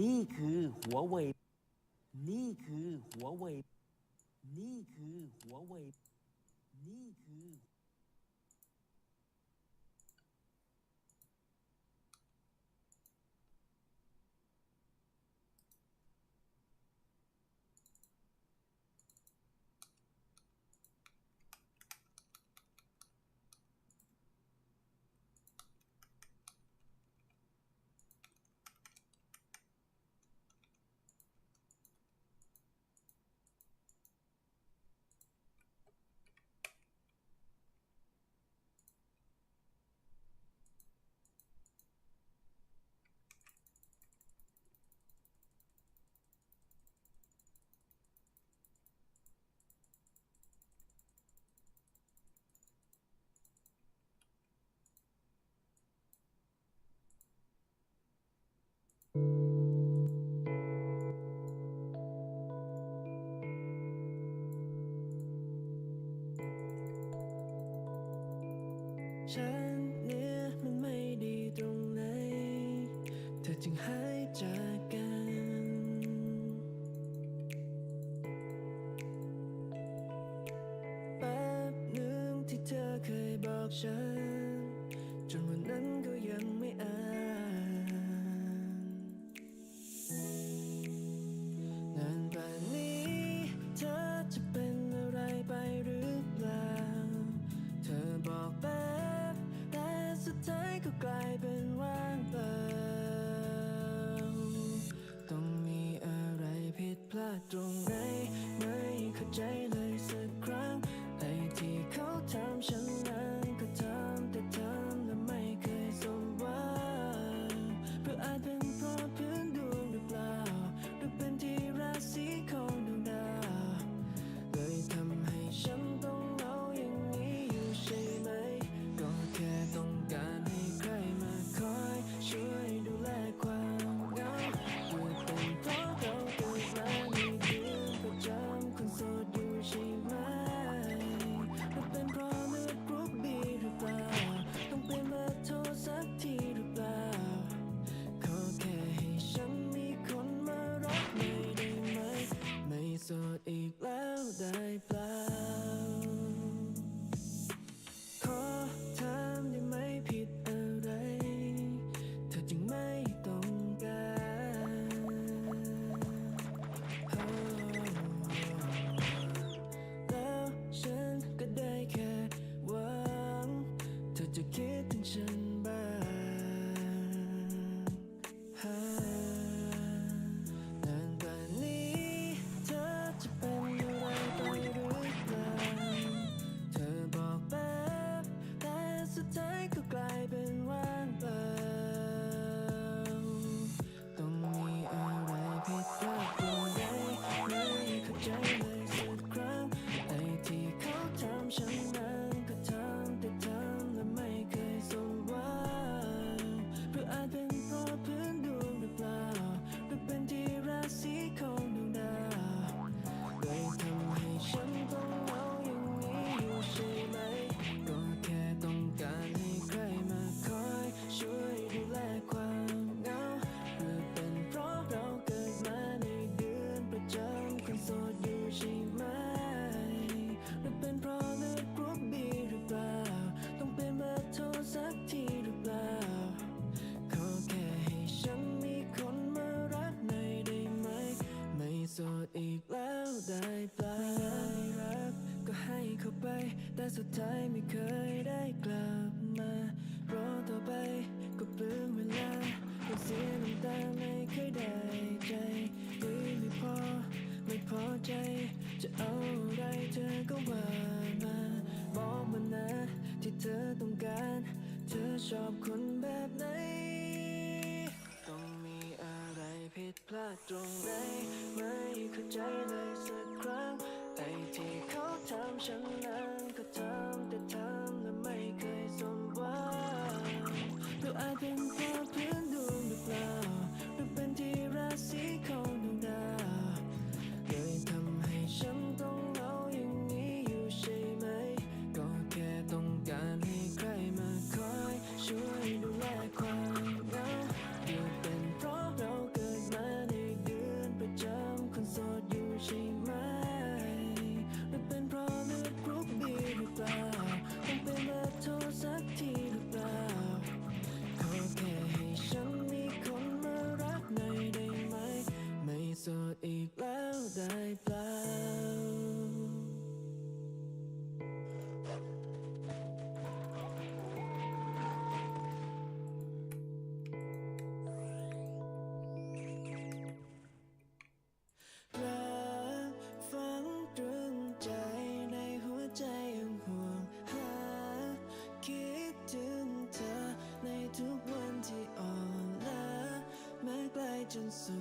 นี่คือหัวเว่ยนี่คือหัวเว่ยนี่คือหัวเว่ยนี่คือ should สุดท้ายไม่เคยได้กลับมารอต่อไปก็เปลืองเวลาต้เสียน้ำตาไม่เคยได้ใจไม่พอ ไม่พอใจ จะเอาอะไรเธอก็ว่ามาบอกมานะที่เธอต้องการ เธอชอบคนแบบไหนต้องมีอะไรผิดพลาดตรงไหนไม่เข้าใจเลยสักครั้งไอ้ที่เขาทำฉันนั้น ทำแต่ทำและไม่เคยสมหวังดูอาจเป็นเพร 线索。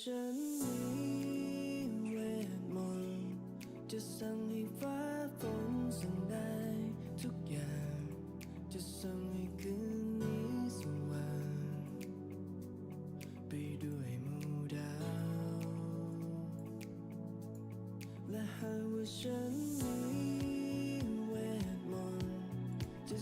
ฉันมีเวทมนต์จะสั่งให้ฟ้าฝนสั่งได้ทุกอย่าง จะสั่งให้คืนนี้สว่างไปด้วยมูดาว และหากว่าฉันมีเวทมนต์จะ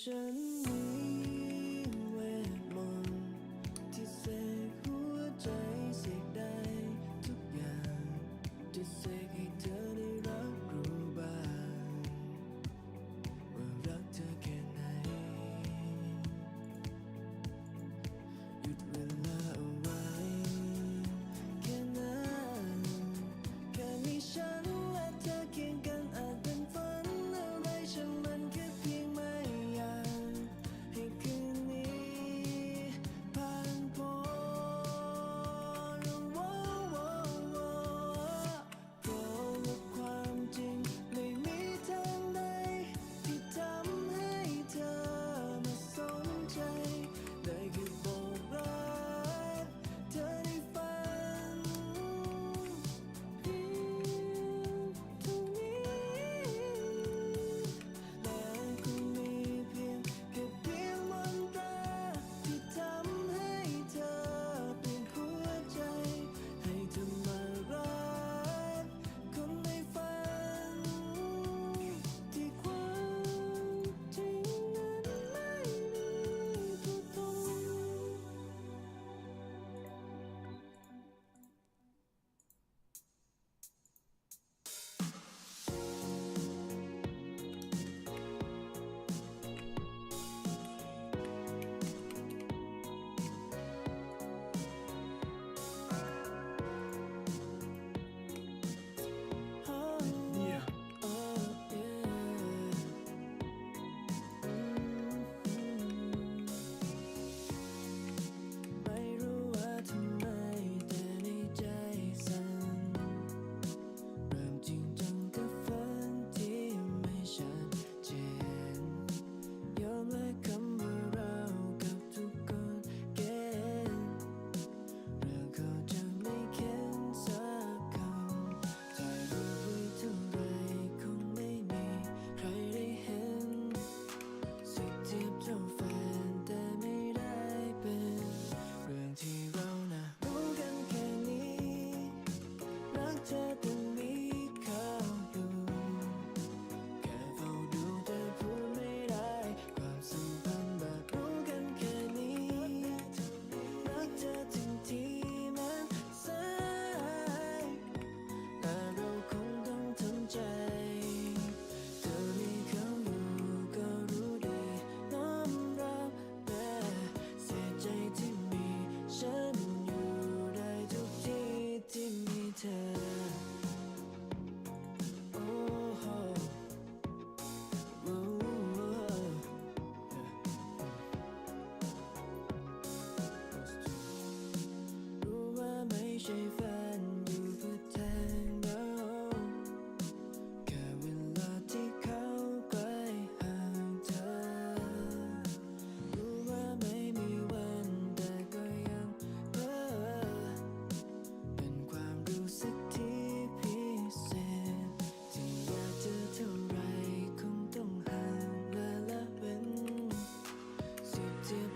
ฉั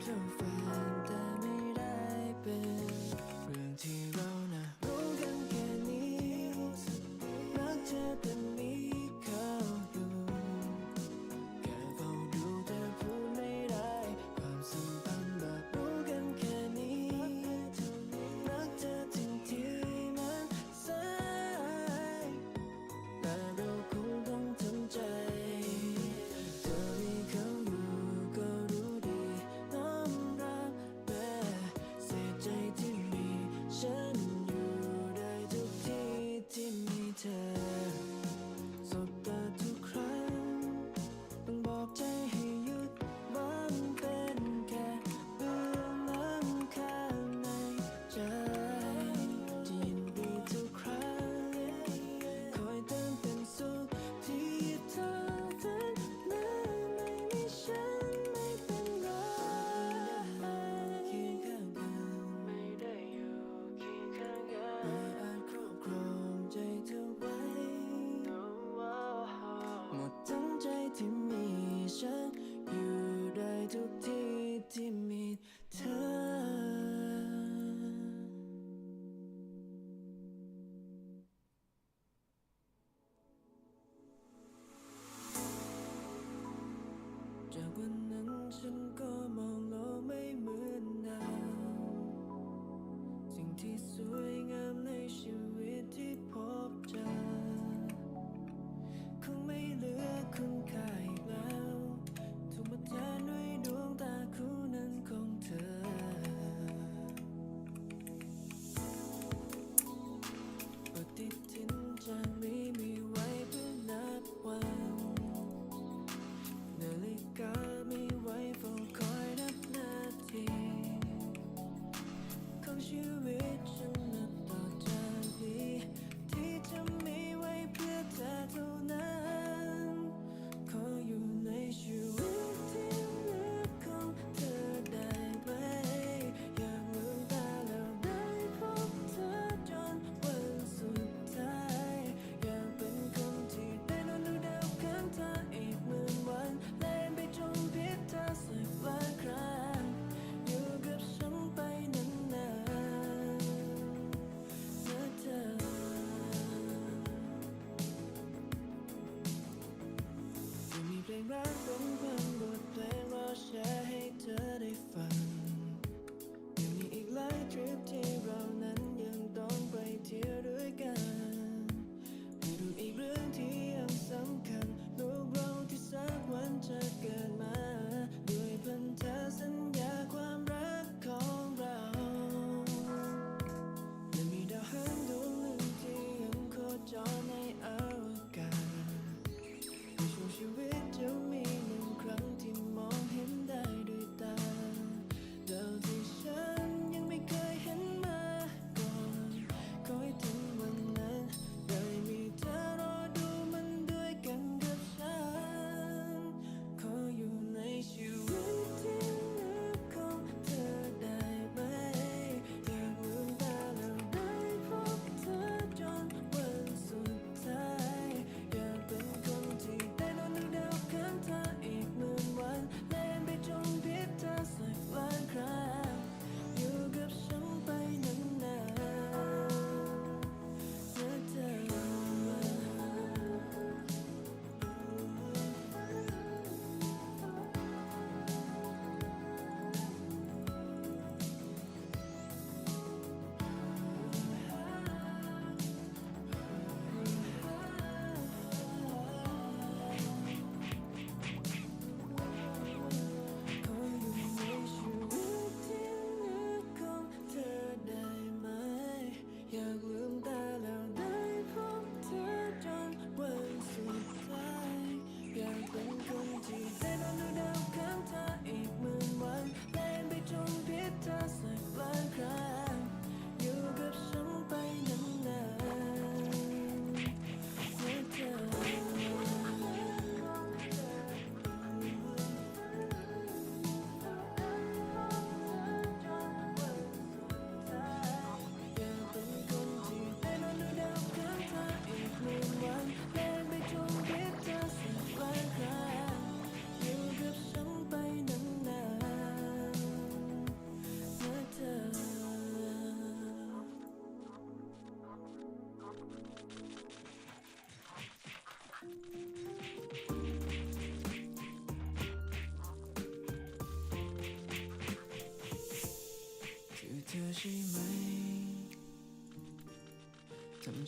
เ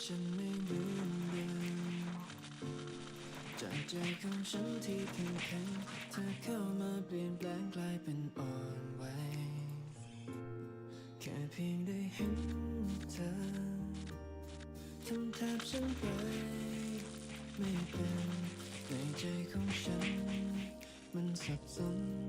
ฉันไม่เหมืนเดิมจากใจของฉันที่แข็งแข็งเธอเข้ามาเปลี่ยนแปลงกลายเป็นอ่อนไหวแค่เพียงได้เห็นเธอทำแทบฉันไปไม่เป็นในใจของฉัน มันสับสน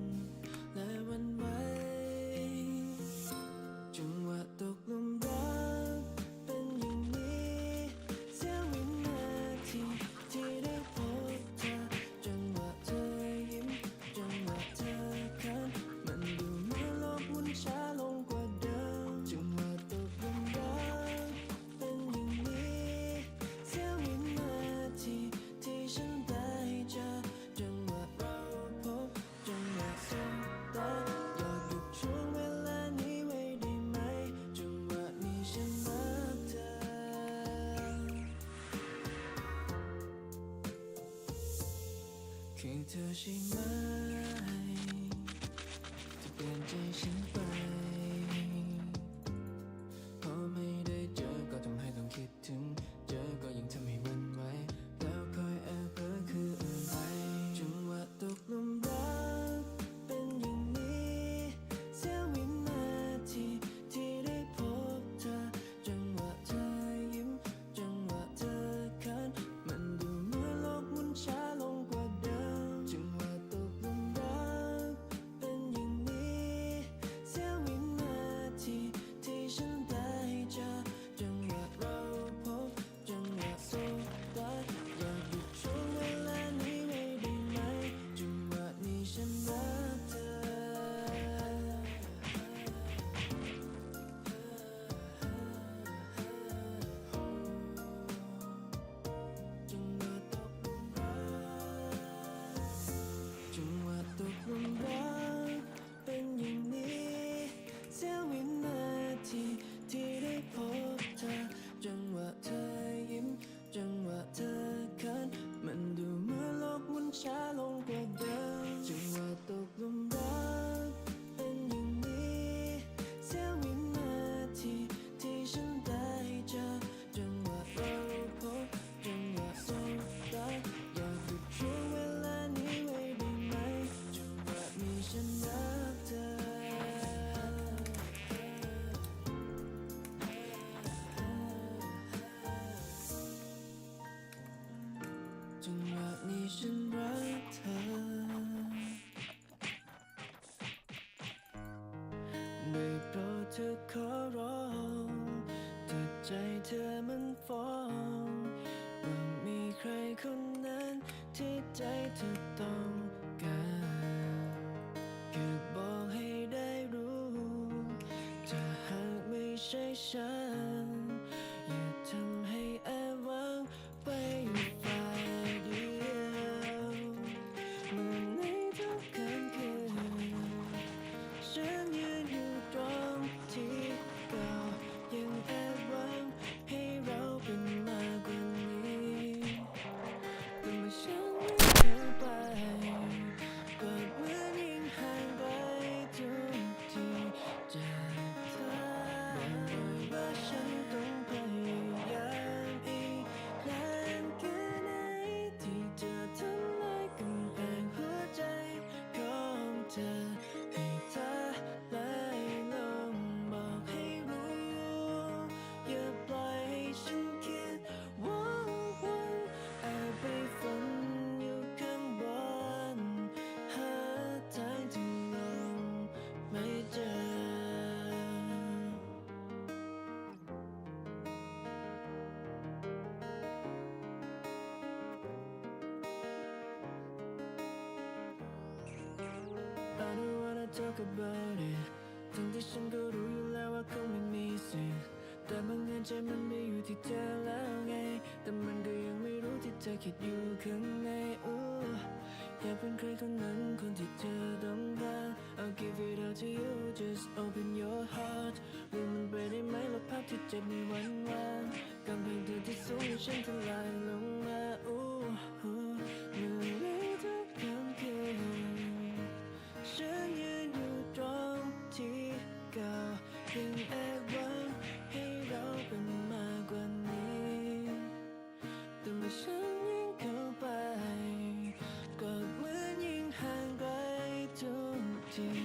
เธอใช่ไหมที่เปลี่ยนใจฉันไป good. ใจเธอมันฟ้องว่ามีใครคนนั้นที่ใจเธอต้อง about it ทั้งที่ฉันก็รู้อยู่แล้วว่าคงไม่มีสิทธิ์แต่บางเงินใจมันไม่อยู่ที่เธอแล้วไง แต่มันก็ยังไม่รู้ที่เธอคิดอยู่ข้างในอู้อยากเป็นใครคนนั้นคนที่เธอต้องการ I'll give it all to you just open your heart รู้มันไปได้ไหมลบภาพที่เจ็บในวันวานกำแพงเธอที่สูงฉันทะ to